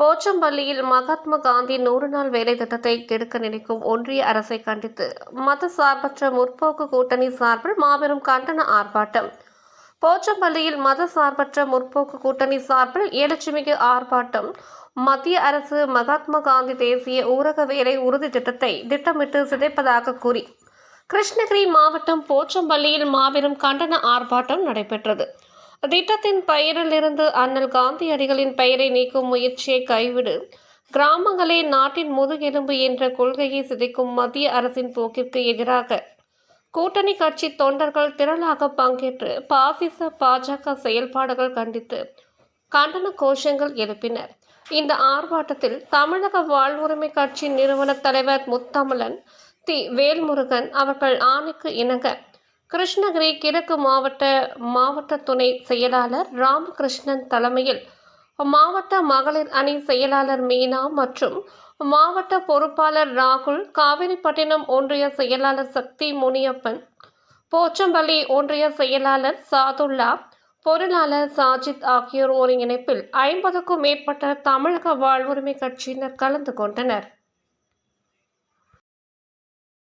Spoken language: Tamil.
போச்சம்பள்ளியில் மகாத்மா காந்தி நூறு நாள் வேலை திட்டத்தை கெடுக்க நினைக்கும் ஒன்றிய அரசை கண்டித்து மத சார்பற்ற முற்போக்கு கூட்டணி சார்பில் மாபெரும் கண்டன ஆர்ப்பாட்டம். போச்சம்பள்ளியில் மத சார்பற்ற முற்போக்கு கூட்டணி சார்பில் எழுச்சிமிகு ஆர்ப்பாட்டம். மத்திய அரசு மகாத்மா காந்தி தேசிய ஊரக வேலை உறுதி திட்டத்தை திட்டமிட்டு சிதைப்பதாக கூறி கிருஷ்ணகிரி மாவட்டம் போச்சம்பள்ளியில் மாபெரும் கண்டன ஆர்ப்பாட்டம் நடைபெற்றது. திட்டத்தின் பெயரிலிருந்து அண்ணல் காந்தியடிகளின் பெயரை நீக்கும் முயற்சியை கைவிடு. கிராமங்களே நாட்டின் முதுகெலும்பு என்ற கொள்கையை சிதைக்கும் மத்திய அரசின் போக்கிற்கு எதிராக கூட்டணி கட்சி தொண்டர்கள் திரளாக பங்கேற்று பாசிச பாஜக செயல்பாடுகள் கண்டித்து கண்டன கோஷங்கள் எழுப்பினர். இந்த ஆர்ப்பாட்டத்தில் தமிழக வாழ்வுரிமை கட்சி நிறுவன தலைவர் முத்தமிழன் தி வேல்முருகன் அவர்கள் ஆணைக்கு இணங்க கிருஷ்ணகிரி கிழக்கு மாவட்ட மாவட்ட துணை செயலாளர் ராமகிருஷ்ணன் தலைமையில் மாவட்ட மகளிர் அணி செயலாளர் மீனா மற்றும் மாவட்ட பொறுப்பாளர் ராகுல் காவிரிப்பட்டினம் ஒன்றிய செயலாளர் சக்தி முனியப்பன் போச்சம்பள்ளி ஒன்றிய செயலாளர் சாதுல்லா பொருளாளர் சாஜித் ஆகியோர் ஒருங்கிணைப்பில் ஐம்பதுக்கும் மேற்பட்ட தமிழக வாழ்வுரிமை கட்சியினர் கலந்து கொண்டனர்.